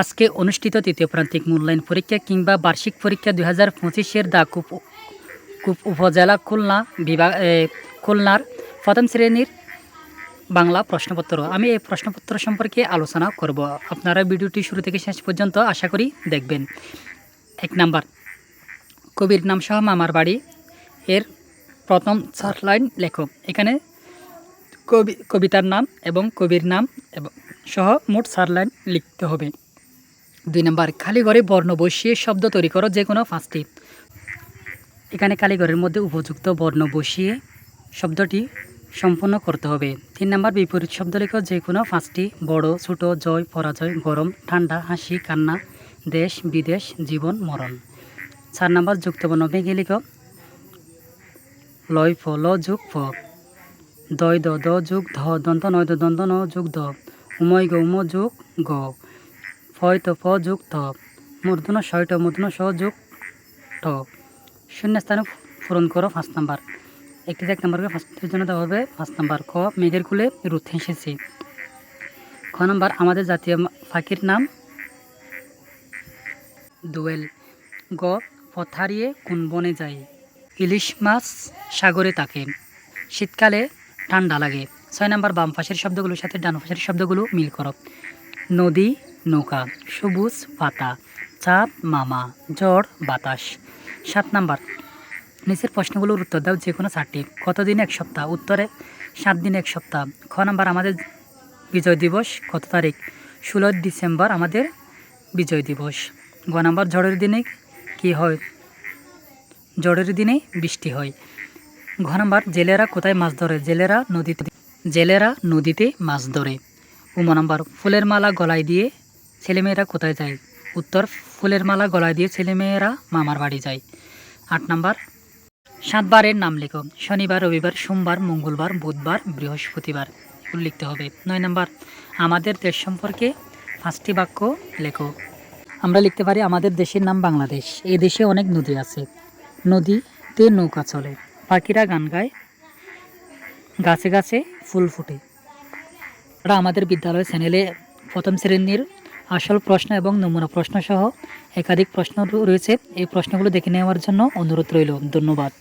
আজকে অনুষ্ঠিত তৃতীয় প্রান্তিক মূল্যায়ন পরীক্ষা কিংবা বার্ষিক পরীক্ষা দুই হাজার পঁচিশের দা কূপ কূপ উপজেলা খুলনা বিভাগ খুলনার প্রথম শ্রেণির বাংলা প্রশ্নপত্র। আমি এই প্রশ্নপত্র সম্পর্কে আলোচনা করব। আপনারা ভিডিওটি শুরু থেকে শেষ পর্যন্ত আশা করি দেখবেন। এক নাম্বার, কবির নাম সহ মামার বাড়ি এর প্রথম চার লাইন লেখক। এখানে কবি, কবিতার নাম এবং কবির নাম এবং সহ মোট চার লাইন লিখতে হবে। দুই নম্বর খালিঘরে বর্ণ বসিয়ে শব্দ তৈরি করো যে কোনো পাঁচটি। এখানে কালীঘরের মধ্যে উপযুক্ত বর্ণ বসিয়ে শব্দটি সম্পন্ন করতে হবে। তিন নম্বর, বিপরীত শব্দ লেখো যে কোনো পাঁচটি, বড়, ছোট, জয়, পরাজয়, গরম, ঠান্ডা, হাসি, কান্না, দেশ, বিদেশ, জীবন, মরণ। চার নম্বর, যুক্তবর্ণ ভেঙে লিখো, লয়, ফ, ল, যুগ, ফ। দয়, দ দ, যুগ, ধ, দন্ত, নয় দন্ত, ন, যুগ, দ। উময়, গ, উম, যুগ, গ। ফয় ত ফ যুগ ত মূর্ধন্য শয় ট মূর্ধন্য স যুগ ঠ শূন্যস্থানে পূরণ করো পাঁচ নাম্বার। একটি এক নম্বরকে ফার্স্টের জন্য দেওয়া হবে পাঁচ নাম্বার। ক মেঘের কুলে রুথ এসেছে খ নম্বর, আমাদের জাতীয় পাখির নাম? দোয়েল। গ পথারিয়ে কোন বনে যায় ইলিশ মাছ সাগরে থাকে শীতকালে ঠান্ডা লাগে। ছয় নম্বর, বাম পাশের শব্দগুলোর সাথে ডান পাশের শব্দগুলো মিল করো। নদী নৌকা, সবুজ পাতা, চাঁদ, মামা, ঝড়, বাতাস। সাত নাম্বার। নিচের প্রশ্নগুলোর উত্তর দাও যে কোনো চারটি। কতদিন এক সপ্তাহ? উত্তরে, সাত দিন এক সপ্তাহ। খ নাম্বার, আমাদের বিজয় দিবস কত তারিখ? ষোলোই ডিসেম্বর, আমাদের বিজয় দিবস। গ নাম্বার, ঝড়ের দিনে কি হয়? ঝড়ের দিনে বৃষ্টি হয়। ঘ নাম্বার, জেলেরা কোথায় মাছ ধরে? জেলেরা নদীতে জেলেরা নদীতে মাছ ধরে। উম নাম্বার, ফুলের মালা গলায় দিয়ে ছেলেমেয়েরা কোথায় যায়? উত্তর, ফুলের মালা গলায় দিয়ে ছেলেমেয়েরা মামার বাড়ি যায়। আট নাম্বার, সাতবারের নাম লেখো। শনিবার, রবিবার, সোমবার, মঙ্গলবার, বুধবার, বৃহস্পতিবার। লিখতে হবে। নয় নাম্বার, আমাদের দেশ সম্পর্কে পাঁচটি বাক্য লেখো। আমরা লিখতে পারি, আমাদের দেশের নাম বাংলাদেশ। এই দেশে অনেক নদী আছে। নদীতে নৌকা চলে। পাখিরা গান গায়। গাছে গাছে ফুল ফোটে। আমরা আমাদের বিদ্যালয় চ্যানেলে প্রথম শ্রেণির আসল প্রশ্ন এবং নমুনা প্রশ্ন সহ একাধিক প্রশ্ন রয়েছে। এই প্রশ্নগুলো দেখে নেওয়ার জন্য অনুরোধ রইল। ধন্যবাদ।